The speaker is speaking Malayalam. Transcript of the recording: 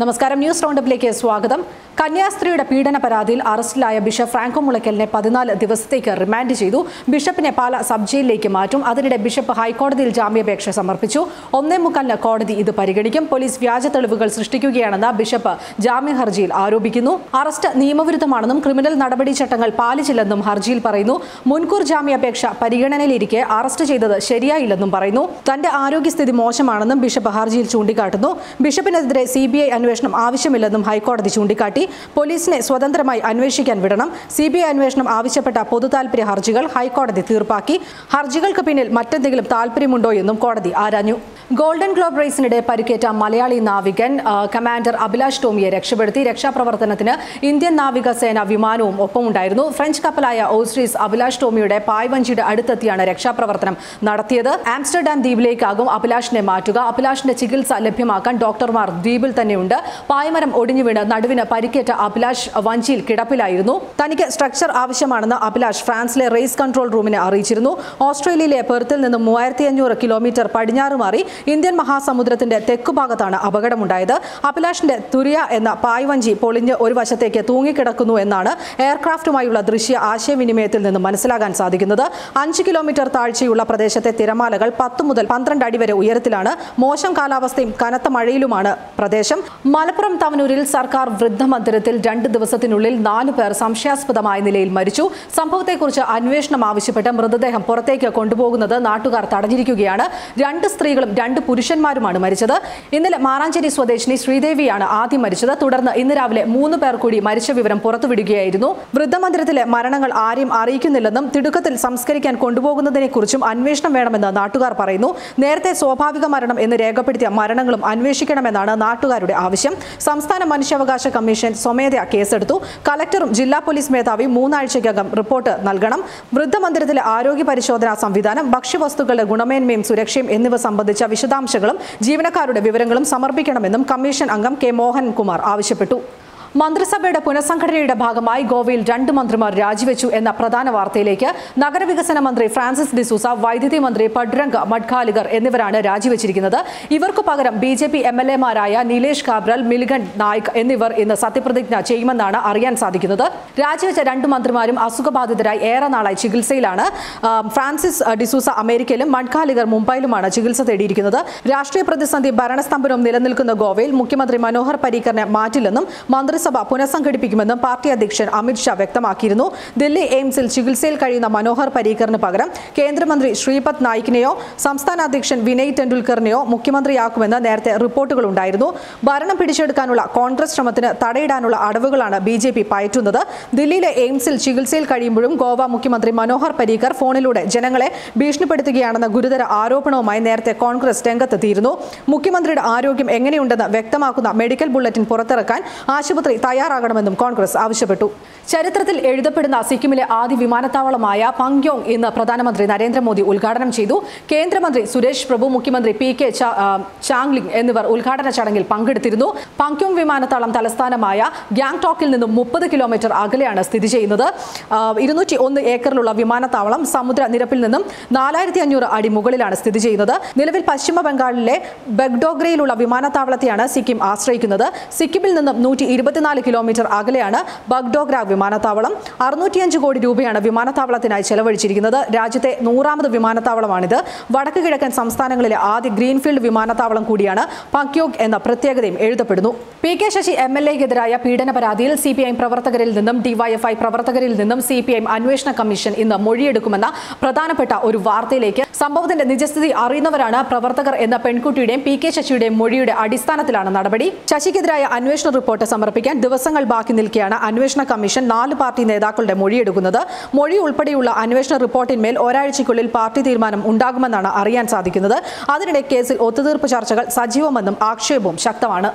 നമസ്കാരം. ന്യൂസ് റൗണ്ടപ്പിലേക്ക് സ്വാഗതം. കന്യാസ്ത്രീയുടെ പീഡന പരാതിയിൽ അറസ്റ്റിലായ ബിഷപ്പ് ഫ്രാങ്കോ മുളയ്ക്കലിനെ പതിനാല് ദിവസത്തേക്ക് റിമാൻഡ് ചെയ്തു. ബിഷപ്പിനെ പാല സബ് ജയിലിലേക്ക് മാറ്റും. അതിനിടെ ബിഷപ്പ് ഹൈക്കോടതിയിൽ ജാമ്യാപേക്ഷ സമർപ്പിച്ചു. ഒന്നേ മുക്കാലിന് കോടതി ഇത് പരിഗണിക്കും. പോലീസ് വ്യാജ തെളിവുകൾ സൃഷ്ടിക്കുകയാണെന്ന് ബിഷപ്പ് ജാമ്യ ഹർജിയിൽ ആരോപിക്കുന്നു. അറസ്റ്റ് നിയമവിരുദ്ധമാണെന്നും ക്രിമിനൽ നടപടി ചട്ടങ്ങൾ പാലിച്ചില്ലെന്നും ഹർജിയിൽ പറയുന്നു. മുൻകൂർ ജാമ്യാപേക്ഷ പരിഗണനയിലിരിക്കെ അറസ്റ്റ് ചെയ്തത് ശരിയായില്ലെന്നും പറയുന്നു. തന്റെ ആരോഗ്യസ്ഥിതി മോശമാണെന്നും ബിഷപ്പ് ഹർജിയിൽ ചൂണ്ടിക്കാട്ടുന്നു. ബിഷപ്പിനെതിരെ സി ബി ഐ അന്വേഷണം ആവശ്യമില്ലെന്നും ഹൈക്കോടതി ചൂണ്ടിക്കാട്ടി. പോലീസിനെ സ്വതന്ത്രമായി അന്വേഷിക്കാൻ വിടണം. സി ബി ഐ അന്വേഷണം ആവശ്യപ്പെട്ട പൊതുതാൽപര്യ ഹർജികൾ ഹൈക്കോടതി തീർപ്പാക്കി. ഹർജികൾക്ക് പിന്നിൽ മറ്റെന്തെങ്കിലും താൽപര്യമുണ്ടോ എന്നും കോടതി ആരാഞ്ഞു. ഗോൾഡൻ ഗ്ലോബ് റേസിനിടെ പരിക്കേറ്റ മലയാളി നാവികൻ കമാൻഡർ അഭിലാഷ് ടോമിയെ രക്ഷപ്പെടുത്തി. രക്ഷാപ്രവർത്തനത്തിന് ഇന്ത്യൻ നാവികസേന വിമാനവും ഒപ്പമുണ്ടായിരുന്നു. ഫ്രഞ്ച് കപ്പലായ ഓസ്ട്രീസ് അഭിലാഷ് ടോമിയുടെ പായ്വഞ്ചിയുടെ അടുത്തെത്തിയാണ് രക്ഷാപ്രവർത്തനം നടത്തിയത്. ആംസ്റ്റർഡാം ദ്വീപിലേക്കാകും അഭിലാഷിനെ മാറ്റുക. അഭിലാഷിന്റെ ചികിത്സ ലഭ്യമാക്കാൻ ഡോക്ടർമാർ ദ്വീപിൽ തന്നെയുണ്ട്. പായ്മരം ഒടിഞ്ഞു വീണ് നടുവിന് പരിക്കേറ്റ അഭിലാഷ് വഞ്ചിയിൽ കിടപ്പിലായിരുന്നു. തനിക്ക് സ്ട്രക്ചർ ആവശ്യമാണെന്ന് അഭിലാഷ് ഫ്രാൻസിലെ റേസ് കൺട്രോൾ റൂമിനെ അറിയിച്ചിരുന്നു. ഓസ്ട്രേലിയയിലെ പെർത്തിൽ നിന്നും മൂവായിരത്തി അഞ്ഞൂറ് കിലോമീറ്റർ പടിഞ്ഞാറ് മാറി ഇന്ത്യൻ മഹാസമുദ്രത്തിന്റെ തെക്കുഭാഗത്താണ് അപകടമുണ്ടായത്. അഭിലാഷിന്റെ തുരിയ എന്ന പായ്വഞ്ചി പൊളിഞ്ഞ് ഒരു വശത്തേക്ക് തൂങ്ങിക്കിടക്കുന്നു എന്നാണ് എയർക്രാഫ്റ്റുമായുള്ള ദൃശ്യ ആശയവിനിമയത്തിൽ നിന്ന് മനസ്സിലാകാൻ സാധിക്കുന്നത്. അഞ്ച് കിലോമീറ്റർ താഴ്ചയുള്ള പ്രദേശത്തെ തിരമാലകൾ പത്ത് മുതൽ പന്ത്രണ്ട് അടി വരെ ഉയരത്തിലാണ്. മോശം കാലാവസ്ഥയും കനത്ത മഴയിലുമാണ് പ്രദേശം. മലപ്പുറം തവനൂരിൽ സർക്കാർ വൃദ്ധമന്ദിരത്തിൽ രണ്ട് ദിവസത്തിനുള്ളിൽ നാലു പേർ സംശയാസ്പദമായ നിലയിൽ മരിച്ചു. സംഭവത്തെക്കുറിച്ച് അന്വേഷണം ആവശ്യപ്പെട്ട് മൃതദേഹം പുറത്തേക്ക് കൊണ്ടുപോകുന്നത് നാട്ടുകാർ തടഞ്ഞിരിക്കുകയാണ്. രണ്ട് സ്ത്രീകളും രണ്ട് പുരുഷന്മാരുമാണ് മരിച്ചത്. ഇന്നലെ മാറാഞ്ചേരി സ്വദേശിനി ശ്രീദേവിയാണ് ആദ്യം മരിച്ചത്. തുടർന്ന് ഇന്ന് രാവിലെ മൂന്ന് പേർ കൂടി മരിച്ച വിവരം പുറത്തുവിടുകയായിരുന്നു. വൃദ്ധമന്ദിരത്തിലെ മരണങ്ങൾ ആരെയും അറിയിക്കുന്നില്ലെന്നും തിടുക്കത്തിൽ സംസ്കരിക്കാൻ കൊണ്ടുപോകുന്നതിനെക്കുറിച്ചും അന്വേഷണം വേണമെന്ന് നാട്ടുകാർ പറയുന്നു. നേരത്തെ സ്വാഭാവിക മരണം എന്ന് രേഖപ്പെടുത്തിയ മരണങ്ങളും അന്വേഷിക്കണമെന്നാണ് നാട്ടുകാരുടെ ആവശ്യം. സംസ്ഥാന മനുഷ്യാവകാശ കമ്മീഷൻ സ്വമേധയാ കേസെടുത്തു. കലക്ടറും ജില്ലാ പോലീസ് മേധാവി മൂന്നാഴ്ചയ്ക്കകം റിപ്പോർട്ട് നൽകണം. വൃദ്ധമന്ദിരത്തിലെ ആരോഗ്യ പരിശോധനാ സംവിധാനം ഭക്ഷ്യവസ്തുക്കളുടെ ഗുണമേന്മയും സുരക്ഷയും എന്നിവ സംബന്ധിച്ച വിശദാംശങ്ങളും ജീവനക്കാരുടെ വിവരങ്ങളും സമർപ്പിക്കണമെന്നും കമ്മീഷൻ അംഗം കെ മോഹൻകുമാർ ആവശ്യപ്പെട്ടു. മന്ത്രിസഭയുടെ പുനഃസംഘടനയുടെ ഭാഗമായി ഗോവയിൽ രണ്ട് മന്ത്രിമാർ രാജിവെച്ചു എന്ന പ്രധാന വാർത്തയിലേക്ക് നഗരവികസന മന്ത്രി ഫ്രാൻസിസ് ഡിസൂസ വൈദ്യുതി മന്ത്രി പഡ്രംഗ് മഡ്ഖാലിഗർ എന്നിവരാണ് രാജിവെച്ചിരിക്കുന്നത്. ഇവർക്കു പകരം B J P M L എമാരായ Nilesh Cabral മിലിഗൻ നായിക് എന്നിവർ ഇന്ന് സത്യപ്രതിജ്ഞ ചെയ്യുമെന്നാണ് അറിയാൻ സാധിക്കുന്നത്. രാജിവെച്ച രണ്ട് മന്ത്രിമാരും അസുഖബാധിതരായി ഏറെ നാളായി ചികിത്സയിലാണ്. ഫ്രാൻസിസ് ഡിസൂസ അമേരിക്കയിലും മഡ്ഖാലിഗർ മുംബൈയിലുമാണ് ചികിത്സ തേടിയിരിക്കുന്നത്. രാഷ്ട്രീയ പ്രതിസന്ധി ഭരണസ്തംഭനവും നിലനിൽക്കുന്ന ഗോവയിൽ മുഖ്യമന്ത്രി മനോഹർ പരീക്കറിനെ മാറ്റില്ലെന്നും മന്ത്രിസഭ പുനഃസംഘടിപ്പിക്കുമെന്നും പാർട്ടി അധ്യക്ഷൻ അമിത്ഷാ വ്യക്തമാക്കിയിരുന്നു. ദില്ലി എയിംസിൽ ചികിത്സയിൽ കഴിയുന്ന മനോഹർ പരീക്കറിന് പകരം കേന്ദ്രമന്ത്രി ശ്രീപദ് നായിക്കിനെയോ സംസ്ഥാന അധ്യക്ഷൻ വിനയ് ടെണ്ടുൽക്കറിനെയോ മുഖ്യമന്ത്രിയാക്കുമെന്ന് നേരത്തെ റിപ്പോർട്ടുകൾ ഉണ്ടായിരുന്നു. ഭരണം പിടിച്ചെടുക്കാനുള്ള കോൺഗ്രസ് ശ്രമത്തിന് തടയിടാനുള്ള അടവുകളാണ് ബി ജെ പി പയറ്റുന്നത്. ദില്ലിയിലെ എയിംസിൽ ചികിത്സയിൽ കഴിയുമ്പോഴും ഗോവ മുഖ്യമന്ത്രി മനോഹർ പരീക്കർ ഫോണിലൂടെ ജനങ്ങളെ ഭീഷണിപ്പെടുത്തുകയാണെന്ന ഗുരുതര ആരോപണവുമായി നേരത്തെ കോൺഗ്രസ് രംഗത്തെത്തിയിരുന്നു. മുഖ്യമന്ത്രിയുടെ ആരോഗ്യം എങ്ങനെയുണ്ടെന്ന് വ്യക്തമാക്കുന്ന മെഡിക്കൽ ബുള്ളറ്റിൻ പുറത്തിറക്കാൻ ആശുപത്രി തയ്യാറാകണമെന്നും കോൺഗ്രസ് ആവശ്യപ്പെട്ടു. ചരിത്രത്തിൽ എഴുതപ്പെടുന്ന സിക്കിമിലെ ആദ്യ വിമാനത്താവളമായ പങ്യോങ് ഇന്ന് പ്രധാനമന്ത്രി നരേന്ദ്രമോദി ഉദ്ഘാടനം ചെയ്തു. കേന്ദ്രമന്ത്രി സുരേഷ് പ്രഭു മുഖ്യമന്ത്രി പി കെ ചാങ്ലിംഗ് എന്നിവർ ഉദ്ഘാടന ചടങ്ങിൽ പങ്കെടുത്തിരുന്നു. പങ്ക്യോങ് വിമാനത്താവളം തലസ്ഥാനമായ ഗ്യാങ്ടോക്കിൽ നിന്നും മുപ്പത് കിലോമീറ്റർ അകലെയാണ് സ്ഥിതി ചെയ്യുന്നത്. ഇരുന്നൂറ്റി ഒന്ന് ഏക്കറിലുള്ള വിമാനത്താവളം സമുദ്രനിരപ്പിൽ നിന്നും നാലായിരത്തി അഞ്ഞൂറ് അടി മുകളിലാണ് സ്ഥിതി ചെയ്യുന്നത്. നിലവിൽ പശ്ചിമ ബംഗാളിലെ ബഗ്ഡോഗ്രയിലുള്ള വിമാനത്താവളത്തെയാണ് സിക്കിം ആശ്രയിക്കുന്നത്. സിക്കിമിൽ നിന്നും നൂറ്റി ഇരുപത്തിനാല് കിലോമീറ്റർ അകലെയാണ് ബഗ്ഡോഗ്ര വിമാനത്താവളം. അറുന്നൂറ്റിയഞ്ച് കോടി രൂപയാണ് വിമാനത്താവളത്തിനായി ചെലവഴിച്ചിരിക്കുന്നത്. രാജ്യത്തെ നൂറാമത് വിമാനത്താവളമാണിത്. വടക്ക് കിഴക്കൻ സംസ്ഥാനങ്ങളിലെ ആദ്യ ഗ്രീൻഫീൽഡ് വിമാനത്താവളം കൂടിയാണ് പക്യോഗ് എന്ന പ്രത്യേകതയും എഴുതപ്പെടുന്നു. P K Sasi M L എക്കെതിരായ പീഡന പരാതിയിൽ സി പി ഐ പ്രവർത്തകരിൽ നിന്നും ഡിവൈഎഫ്ഐ പ്രവർത്തകരിൽ നിന്നും സി പി ഐ അന്വേഷണ കമ്മീഷൻ ഇന്ന് മൊഴിയെടുക്കുമെന്ന പ്രധാനപ്പെട്ട ഒരു വാർത്തയിലേക്ക് സംഭവത്തിന്റെ നിജസ്ഥിതി അറിയുന്നവരാണ് പ്രവർത്തകർ എന്ന പെൺകുട്ടിയുടെയും പി കെ ശശിയുടെയും മൊഴിയുടെ അടിസ്ഥാനത്തിലാണ് നടപടി. ശശിക്കെതിരായ അന്വേഷണ റിപ്പോർട്ട് സമർപ്പിക്കാൻ ദിവസങ്ങൾ ബാക്കി നിൽക്കെയാണ്. അന്വേഷണ കമ്മീഷൻ നാല് പാർട്ടി നേതാക്കളുടെ മൊഴിയെടുക്കുന്നത്. മൊഴി ഉൾപ്പെടെയുള്ള അന്വേഷണ റിപ്പോർട്ടിന്മേൽ ഒരാഴ്ചയ്ക്കുള്ളിൽ പാർട്ടി തീരുമാനം ഉണ്ടാകുമെന്നാണ് അറിയാൻ സാധിക്കുന്നത്. അതിനിടെ കേസിൽ ഒത്തുതീർപ്പ് ചർച്ചകൾ സജീവമെന്നും ആക്ഷേപവും ശക്തമാണ്.